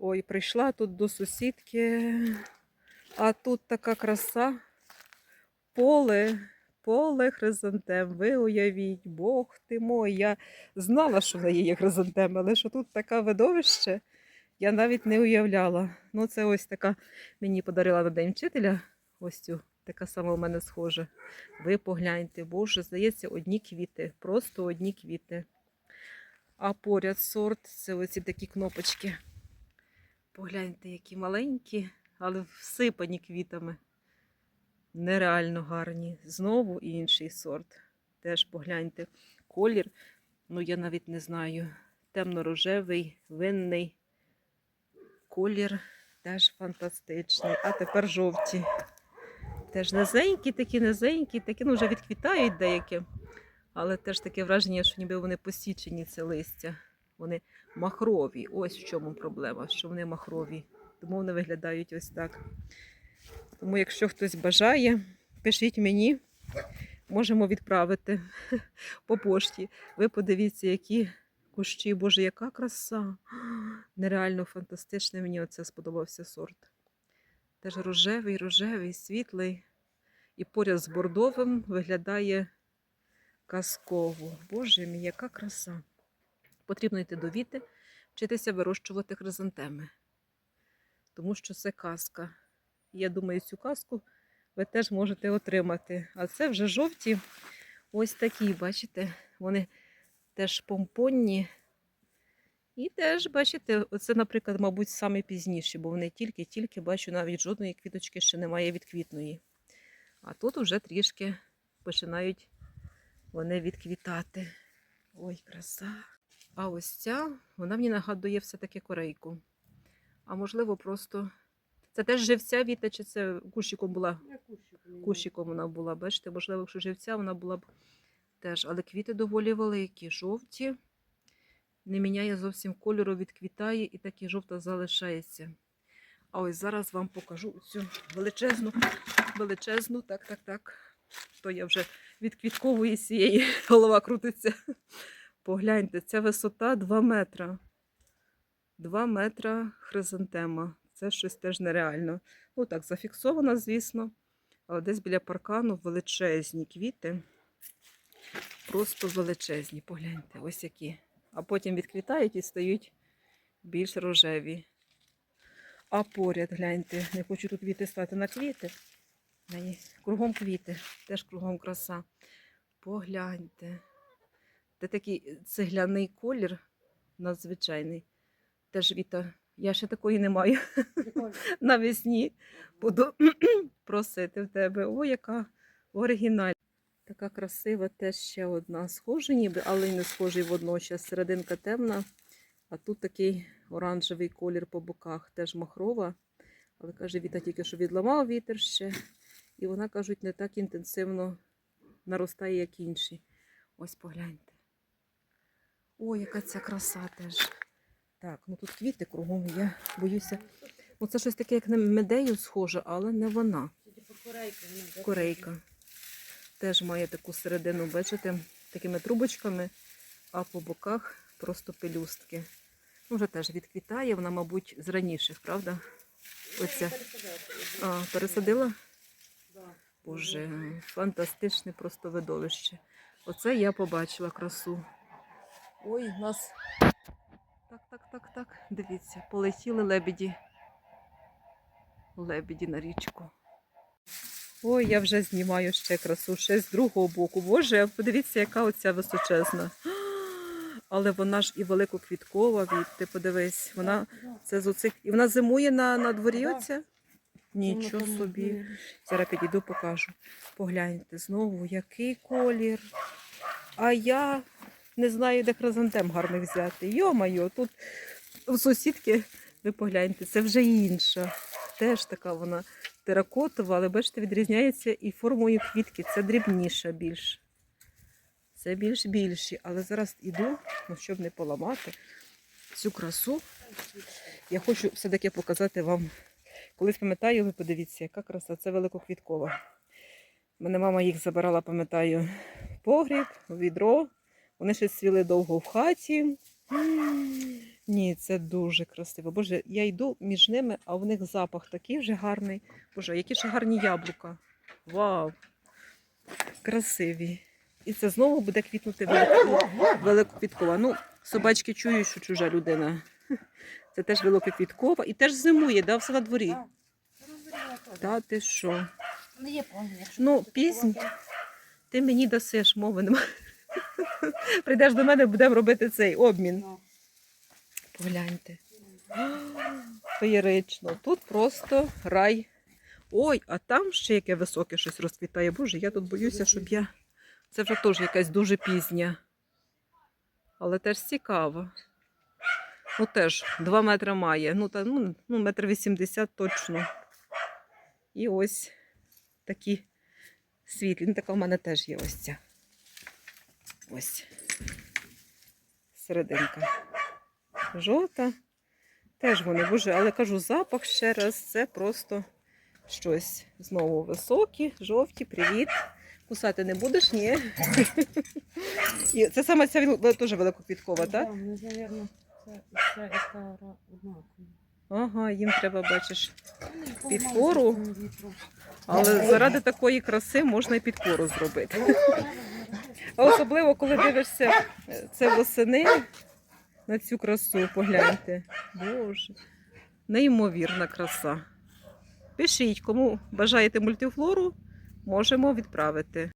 Ой, прийшла тут до сусідки, а тут така краса. Поле, поле хризантем. Ви уявіть, Бог ти мой. Я знала, що в неї є хризантеми, але що тут таке видовище, я навіть не уявляла. Ну, це ось така мені подарила на день вчителя. Ось цю, така сама у мене схожа. Ви погляньте, боже, здається, одні квіти, просто одні квіти. А поряд сорт це оці такі кнопочки. Погляньте, які маленькі, але всипані квітами. Нереально гарні. Знову інший сорт. Теж погляньте. Колір, ну я навіть не знаю. Темно-рожевий, винний. Колір теж фантастичний. А тепер жовті. Теж низенькі, такі низенькі, такі ну, вже відквітають деякі. Але теж таке враження, що ніби вони посічені, це листя. Вони махрові. Ось в чому проблема, що вони махрові. Тому вони виглядають ось так. Тому, якщо хтось бажає, пишіть мені, можемо відправити по пошті. Ви подивіться, які кущі, боже, яка краса. Нереально фантастичний. Мені оце сподобався сорт. Теж рожевий, рожевий, світлий. І поряд з бордовим виглядає казково. Боже мій, яка краса. Потрібно йти до віти, вчитися вирощувати хризантеми. Тому що це казка. Я думаю, цю казку ви теж можете отримати. А це вже жовті, ось такі, бачите, вони теж помпонні. І теж, бачите, оце, наприклад, мабуть, саме пізніші, бо вони тільки-тільки бачу, навіть жодної квіточки ще немає відквітної. А тут вже трішки починають вони відквітати. Ой, краса. А ось ця, вона мені нагадує все-таки корейку. А можливо, просто. Це теж живця віта, чи це кущиком була? Кущиком вона була. Бачите, можливо, якщо живця, вона була б теж. Але квіти доволі великі, жовті. Не міняє зовсім кольору, відквітає і так і жовта залишається. А ось зараз вам покажу цю величезну, величезну, так, так, так. То я вже від квіткової цієї голова крутиться. Погляньте, ця висота 2 метра. 2 метра хризантема. Це щось теж нереально. Ну так, зафіксовано, звісно. Але десь біля паркану величезні квіти. Просто величезні. Погляньте, ось які. А потім відквітають і стають більш рожеві. А поряд, гляньте, не хочу тут квіти стати на квіти. Кругом квіти, теж кругом краса. Погляньте. Це такий цегляний колір надзвичайний. Теж Віта, я ще такої не маю. Навесні буду просити в тебе. О, яка оригінальна. Така красива, теж ще одна. Схожа ніби, але й не схожий водночас. Серединка темна, а тут такий оранжевий колір по боках, теж махрова. Але каже, Віта тільки що відламав вітер ще. І вона, кажуть, не так інтенсивно наростає, як інші. Ось погляньте. О, яка ця краса теж. Так, ну тут квіти кругом, я боюся. Ну, це щось таке, як на медею схоже, але не вона. Корейка. Теж має таку середину, бачите, такими трубочками, а по боках просто пелюстки. Ну, вже теж відквітає, вона, мабуть, з раніших, правда? Оця. А, пересадила? Боже, фантастичне просто видовище. Оце я побачила красу. Ой, у нас. Так, так, так, так. Дивіться, полетіли лебеді. Лебеді на річку. Ой, я вже знімаю ще красу, ще з другого боку. Боже, подивіться, яка оця височезна. Але вона ж і великоквіткова, від, ти подивись, вона це з оцих. І вона зимує на, на дворі оця? Нічого собі. Зараз підійду, покажу. Погляньте знову, який колір. А я не знаю, де хризантем гарний взяти. Йо-майо, тут у сусідки, ви погляньте, це вже інша. Теж така вона теракотова, але бачите, відрізняється і формою квітки. Це дрібніша більш. Це більш більші. Але зараз іду, ну, щоб не поламати цю красу. Я хочу все-таки показати вам. Колись пам'ятаю, ви подивіться, яка краса, це великоквіткова. Мене мама їх забирала, пам'ятаю, погріб, відро. Вони ще цвіли довго в хаті. Ні, це дуже красиво. Боже, я йду між ними, а в них запах такий вже гарний. Боже, які ж гарні яблука. Вау! Красиві. І це знову буде квітнути велику, великоквіткова. Ну, собачки чують, що чужа людина. Це теж великоквіткова. І теж зимує, да, все на дворі. Та ти що? Ну, піснь. Ти мені дасиш, мови нема. Прийдеш до мене, будемо робити цей обмін. Ну, Погляньте. Феєрично. Тут просто рай. Ой, а там ще яке високе щось розквітає. Боже, я тут боюся, щоб я. Це вже теж якась дуже пізня. Але теж цікаво. Ну теж 2 метри має. Ну, та, ну, ну метр вісімдесят точно. І ось такі світлі. Ну, така в мене теж є ось ця. Ось. Серединка жовта. Теж вони, боже, але кажу, запах ще раз, це просто щось. Знову високі, жовті, привіт. Кусати не будеш, ні. І це саме ця теж великоквіткова, так? да, ну, це, ра- Ага, їм треба, бачиш. Вони ж Під помалу пору. з цим вітром. Але заради такої краси можна і підкору зробити. А особливо, коли дивишся е, це восени на цю красу, погляньте. Боже, неймовірна краса. Пишіть, кому бажаєте мультифлору, можемо відправити.